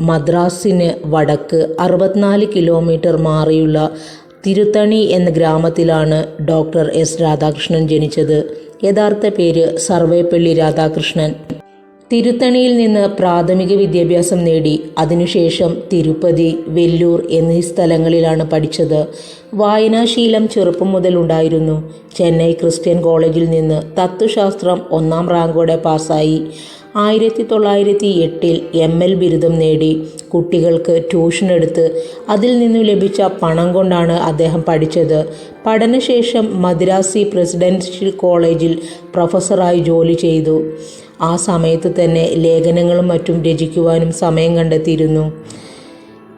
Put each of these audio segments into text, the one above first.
മദ്രാസിന് വടക്ക് അറുപത്തിനാല് കിലോമീറ്റർ മാറിയുള്ള തിരുത്തണി എന്ന ഗ്രാമത്തിലാണ് ഡോക്ടർ എസ് രാധാകൃഷ്ണൻ ജനിച്ചത്. യഥാർത്ഥ പേര് സർവേപ്പള്ളി രാധാകൃഷ്ണൻ. തിരുത്തണിയിൽ നിന്ന് പ്രാഥമിക വിദ്യാഭ്യാസം നേടി അതിനുശേഷം തിരുപ്പതി വെല്ലൂർ എന്നീ സ്ഥലങ്ങളിലാണ് പഠിച്ചത്. വായനാശീലം ചെറുപ്പം മുതൽ ഉണ്ടായിരുന്നു. ചെന്നൈ ക്രിസ്ത്യൻ കോളേജിൽ നിന്ന് തത്വശാസ്ത്രം ഒന്നാം റാങ്കോടെ പാസ്സായി. ആയിരത്തി തൊള്ളായിരത്തി എട്ടിൽ എം എൽ ബിരുദം നേടി. കുട്ടികൾക്ക് ട്യൂഷൻ എടുത്ത് അതിൽ നിന്നു ലഭിച്ച പണം കൊണ്ടാണ് അദ്ദേഹം പഠിച്ചത്. പഠനശേഷം മദ്രാസി പ്രസിഡൻഷ്യൽ കോളേജിൽ പ്രൊഫസറായി ജോലി ചെയ്തു. ആ സമയത്ത് തന്നെ ലേഖനങ്ങളും മറ്റും രചിക്കുവാനും സമയം കണ്ടെത്തിയിരുന്നു.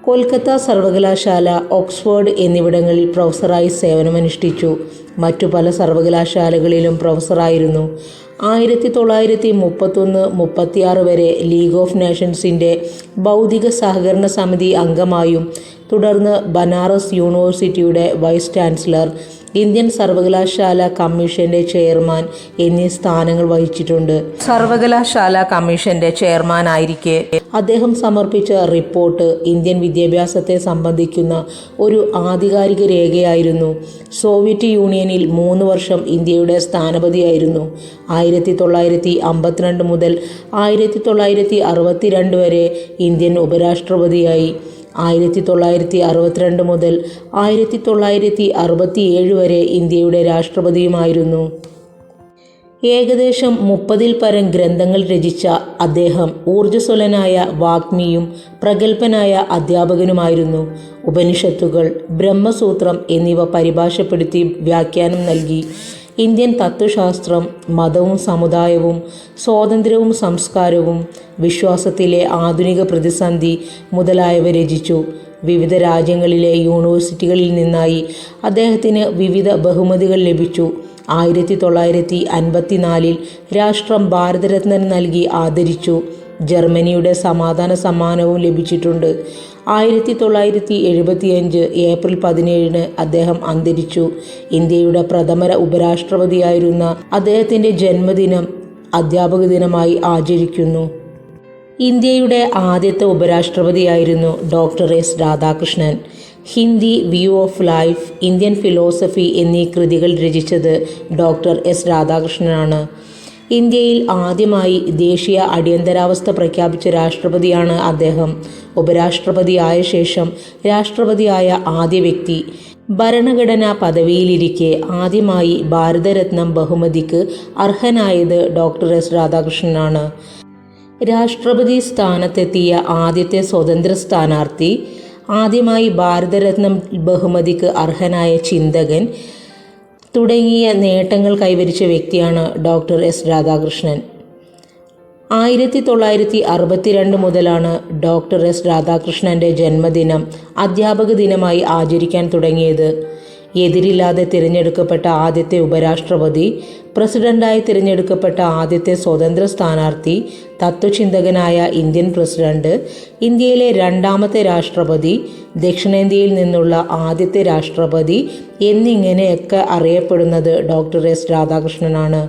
കൊൽക്കത്ത സർവകലാശാല ഓക്സ്ഫോർഡ് എന്നിവിടങ്ങളിൽ പ്രൊഫസറായി സേവനമനുഷ്ഠിച്ചു. മറ്റു പല സർവകലാശാലകളിലും പ്രൊഫസറായിരുന്നു. ആയിരത്തി തൊള്ളായിരത്തി മുപ്പത്തൊന്ന് മുപ്പത്തിയാറ് വരെ ലീഗ് ഓഫ് നേഷൻസിന്റെ ഭൗതിക സഹകരണ സമിതി അംഗമായും തുടർന്ന് ബനാറസ് യൂണിവേഴ്സിറ്റിയുടെ വൈസ് ചാൻസലർ ഇന്ത്യൻ സർവകലാശാല കമ്മീഷന്റെ ചെയർമാൻ എന്നീ സ്ഥാനങ്ങൾ വഹിച്ചിട്ടുണ്ട്. സർവകലാശാല കമ്മീഷന്റെ ചെയർമാനായിരിക്കെ അദ്ദേഹം സമർപ്പിച്ച റിപ്പോർട്ട് ഇന്ത്യൻ വിദ്യാഭ്യാസത്തെ സംബന്ധിക്കുന്ന ഒരു ആധികാരിക രേഖയായിരുന്നു. സോവിയറ്റ് യൂണിയനിൽ മൂന്ന് വർഷം ഇന്ത്യയുടെ സ്ഥാനപതിയായിരുന്നു. ആയിരത്തി തൊള്ളായിരത്തി അമ്പത്തിരണ്ട് മുതൽ ആയിരത്തി തൊള്ളായിരത്തി അറുപത്തിരണ്ട് വരെ ഇന്ത്യൻ ഉപരാഷ്ട്രപതിയായി. ആയിരത്തി തൊള്ളായിരത്തി അറുപത്തിരണ്ട് മുതൽ ആയിരത്തി തൊള്ളായിരത്തി അറുപത്തിയേഴ് വരെ ഇന്ത്യയുടെ രാഷ്ട്രപതിയുമായിരുന്നു. ഏകദേശം മുപ്പതിൽ പരം ഗ്രന്ഥങ്ങൾ രചിച്ച അദ്ദേഹം ഊർജസ്വലനായ വാഗ്മിയും പ്രഗത്ഭനായ അധ്യാപകനുമായിരുന്നു. ഉപനിഷത്തുകൾ ബ്രഹ്മസൂത്രം എന്നിവ പരിഭാഷപ്പെടുത്തി വ്യാഖ്യാനം നൽകി. ഇന്ത്യൻ തത്വശാസ്ത്രം മതവും സമുദായവും സ്വാതന്ത്ര്യവും സംസ്കാരവും വിശ്വാസത്തിലെ ആധുനിക പ്രതിസന്ധി മുതലായവ രചിച്ചു. വിവിധ രാജ്യങ്ങളിലെ യൂണിവേഴ്സിറ്റികളിൽ നിന്നായി അദ്ദേഹത്തിന് വിവിധ ബഹുമതികൾ ലഭിച്ചു. ആയിരത്തി തൊള്ളായിരത്തി അൻപത്തിനാലിൽ രാഷ്ട്രം ഭാരതരത്നൻ നൽകി ആദരിച്ചു. ജർമ്മനിയുടെ സമാധാന സമ്മാനവും ലഭിച്ചിട്ടുണ്ട്. ആയിരത്തി തൊള്ളായിരത്തി എഴുപത്തിയഞ്ച് ഏപ്രിൽ പതിനേഴിന് അദ്ദേഹം അന്തരിച്ചു. ഇന്ത്യയുടെ പ്രഥമ ഉപരാഷ്ട്രപതിയായിരുന്ന അദ്ദേഹത്തിന്റെ ജന്മദിനം അധ്യാപക ദിനമായി ആചരിക്കുന്നു. ഇന്ത്യയുടെ ആദ്യത്തെ ഉപരാഷ്ട്രപതിയായിരുന്നു doctor S Radhakrishnan. Hindu view of life Indian philosophy എന്നീ കൃതികൾ രചിച്ചത് ഡോക്ടർ എസ് രാധാകൃഷ്ണനാണ്. ഇന്ത്യയിൽ ആദ്യമായി ദേശീയ അടിയന്തരാവസ്ഥ പ്രഖ്യാപിച്ച രാഷ്ട്രപതിയാണ് അദ്ദേഹം. ഉപരാഷ്ട്രപതിയായ ശേഷം രാഷ്ട്രപതിയായ ആദ്യ വ്യക്തി. ഭരണഘടനാ പദവിയിലിരിക്കെ ആദ്യമായി ഭാരതരത്നം ബഹുമതിക്ക് അർഹനായത് ഡോക്ടർ എസ് രാധാകൃഷ്ണനാണ്. രാഷ്ട്രപതി സ്ഥാനത്തെത്തിയ ആദ്യത്തെ സ്വതന്ത്ര സ്ഥാനാർത്ഥി ആദ്യമായി ഭാരതരത്നം ബഹുമതിക്ക് അർഹനായ ചിന്തകൻ തുടങ്ങിയ നേട്ടങ്ങൾ കൈവരിച്ച വ്യക്തിയാണ് ഡോക്ടർ എസ് രാധാകൃഷ്ണൻ. ആയിരത്തി തൊള്ളായിരത്തി അറുപത്തിരണ്ട് മുതലാണ് ഡോക്ടർ എസ് രാധാകൃഷ്ണന്റെ ജന്മദിനം അധ്യാപക ദിനമായി ആചരിക്കാൻ തുടങ്ങിയത്. എതിരില്ലാതെ തിരഞ്ഞെടുക്കപ്പെട്ട ആദ്യത്തെ ഉപരാഷ്ട്രപതി പ്രസിഡന്റായി തിരഞ്ഞെടുക്കപ്പെട്ട ആദ്യത്തെ സ്വതന്ത്ര സ്ഥാനാർത്ഥി തത്വചിന്തകനായ ഇന്ത്യൻ പ്രസിഡന്റ് ഇന്ത്യയിലെ രണ്ടാമത്തെ രാഷ്ട്രപതി ദക്ഷിണേന്ത്യയിൽ നിന്നുള്ള ആദ്യത്തെ രാഷ്ട്രപതി എന്നിങ്ങനെയൊക്കെ അറിയപ്പെടുന്നത് doctor S. രാധാകൃഷ്ണനാണ്.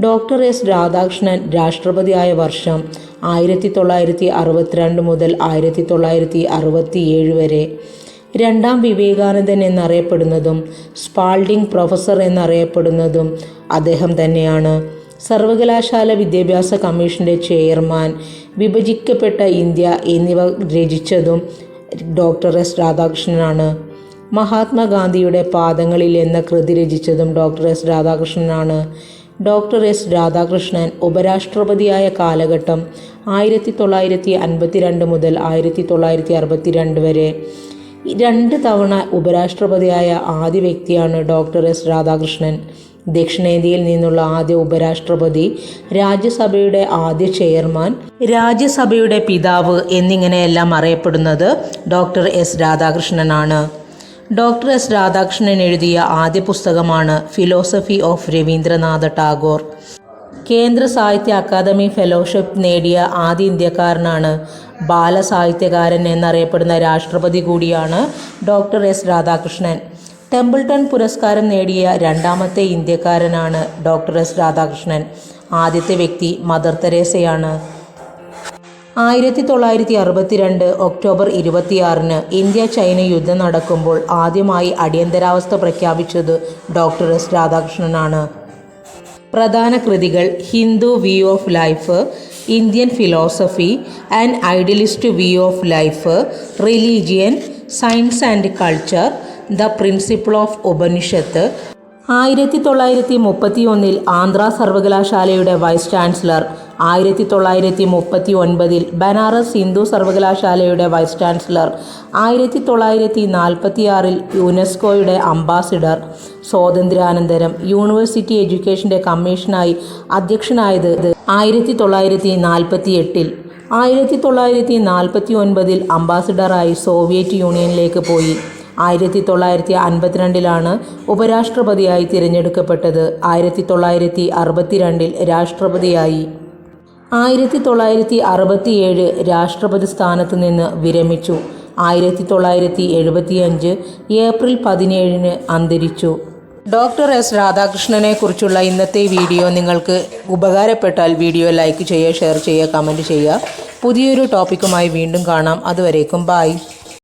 Doctor S. Radhakrishnan രാഷ്ട്രപതിയായ വർഷം ആയിരത്തി തൊള്ളായിരത്തി അറുപത്തിരണ്ട് മുതൽ ആയിരത്തി തൊള്ളായിരത്തി അറുപത്തിയേഴ് വരെ രണ്ടാം വിവേകാനന്ദൻ എന്നറിയപ്പെടുന്നതും സ്പാൾഡിംഗ് പ്രൊഫസർ എന്നറിയപ്പെടുന്നതും അദ്ദേഹം തന്നെയാണ്. സർവകലാശാല വിദ്യാഭ്യാസ കമ്മീഷന്റെ ചെയർമാൻ വിഭജിക്കപ്പെട്ട ഇന്ത്യ എന്നിവ രചിച്ചതും ഡോക്ടർ എസ്. രാധാകൃഷ്ണനാണ്. മഹാത്മാഗാന്ധിയുടെ പാദങ്ങളിൽ എന്ന കൃതി രചിച്ചതും doctor S. രാധാകൃഷ്ണനാണ്. Doctor S. Radhakrishnan ഉപരാഷ്ട്രപതിയായ കാലഘട്ടം ആയിരത്തി തൊള്ളായിരത്തി അൻപത്തിരണ്ട് മുതൽ ആയിരത്തി തൊള്ളായിരത്തി അറുപത്തിരണ്ട് വരെ രണ്ട് തവണ ഉപരാഷ്ട്രപതിയായ ആദ്യ വ്യക്തിയാണ് ഡോക്ടർ എസ് രാധാകൃഷ്ണൻ. ദക്ഷിണേന്ത്യയിൽ നിന്നുള്ള ആദ്യ ഉപരാഷ്ട്രപതി രാജ്യസഭയുടെ ആദ്യ ചെയർമാൻ രാജ്യസഭയുടെ പിതാവ് എന്നിങ്ങനെയെല്ലാം അറിയപ്പെടുന്നത് ഡോക്ടർ എസ് രാധാകൃഷ്ണനാണ്. ഡോക്ടർ എസ് രാധാകൃഷ്ണൻ എഴുതിയ ആദ്യ പുസ്തകമാണ് ഫിലോസഫി ഓഫ് രവീന്ദ്രനാഥ ടാഗോർ. കേന്ദ്ര സാഹിത്യ അക്കാദമി ഫെലോഷിപ്പ് നേടിയ ആദ്യ ഇന്ത്യക്കാരനാണ് ബാലസാഹിത്യകാരൻ എന്നറിയപ്പെടുന്ന രാഷ്ട്രപതി കൂടിയാണ് ഡോക്ടർ എസ് രാധാകൃഷ്ണൻ. ടെമ്പിൾട്ടൺ പുരസ്കാരം നേടിയ രണ്ടാമത്തെ ഇന്ത്യക്കാരനാണ് ഡോക്ടർ എസ് രാധാകൃഷ്ണൻ. ആദ്യത്തെ വ്യക്തി മദർ തെരേസയാണ്. ആയിരത്തി തൊള്ളായിരത്തി അറുപത്തിരണ്ട് ഒക്ടോബർ ഇരുപത്തിയാറിന് ഇന്ത്യ ചൈന യുദ്ധം നടക്കുമ്പോൾ ആദ്യമായി അടിയന്തരാവസ്ഥ പ്രഖ്യാപിച്ചത് ഡോക്ടർ എസ് രാധാകൃഷ്ണനാണ്. പ്രധാന കൃതികൾ Hindu view of life Indian philosophy and idealist view of life religion science and culture the principle of Upanishad. ആയിരത്തി തൊള്ളായിരത്തി മുപ്പത്തി ഒന്നിൽ ആന്ധ്ര സർവകലാശാലയുടെ വൈസ് ചാൻസലർ ആയിരത്തി തൊള്ളായിരത്തി മുപ്പത്തി ഒൻപതിൽ ബനാറസ് ഹിന്ദു സർവകലാശാലയുടെ വൈസ് ചാൻസലർ ആയിരത്തി തൊള്ളായിരത്തി നാൽപ്പത്തിയാറിൽ യുനെസ്കോയുടെ അംബാസിഡർ സ്വാതന്ത്ര്യാനന്തരം യൂണിവേഴ്സിറ്റി എഡ്യൂക്കേഷന്റെ കമ്മീഷനായി അധ്യക്ഷനായത് ആയിരത്തി തൊള്ളായിരത്തി നാൽപ്പത്തി എട്ടിൽ ആയിരത്തി തൊള്ളായിരത്തി നാൽപ്പത്തി ഒൻപതിൽ അംബാസിഡറായി സോവിയറ്റ് യൂണിയനിലേക്ക് പോയി. ആയിരത്തി തൊള്ളായിരത്തി അൻപത്തിരണ്ടിലാണ് ഉപരാഷ്ട്രപതിയായി തിരഞ്ഞെടുക്കപ്പെട്ടത്. ആയിരത്തി തൊള്ളായിരത്തി അറുപത്തിരണ്ടിൽ രാഷ്ട്രപതിയായി. ആയിരത്തി തൊള്ളായിരത്തി അറുപത്തിയേഴ് രാഷ്ട്രപതി സ്ഥാനത്ത് നിന്ന് വിരമിച്ചു. ആയിരത്തി തൊള്ളായിരത്തി എഴുപത്തിയഞ്ച് ഏപ്രിൽ പതിനേഴിന് അന്തരിച്ചു. ഡോക്ടർ എസ് രാധാകൃഷ്ണനെ കുറിച്ചുള്ള ഇന്നത്തെ വീഡിയോ നിങ്ങൾക്ക് ഉപകാരപ്പെട്ടാൽ വീഡിയോ ലൈക്ക് ചെയ്യുക ഷെയർ ചെയ്യുക കമന്റ് ചെയ്യുക. പുതിയൊരു ടോപ്പിക്കുമായി വീണ്ടും കാണാം. അതുവരേക്കും ബായ്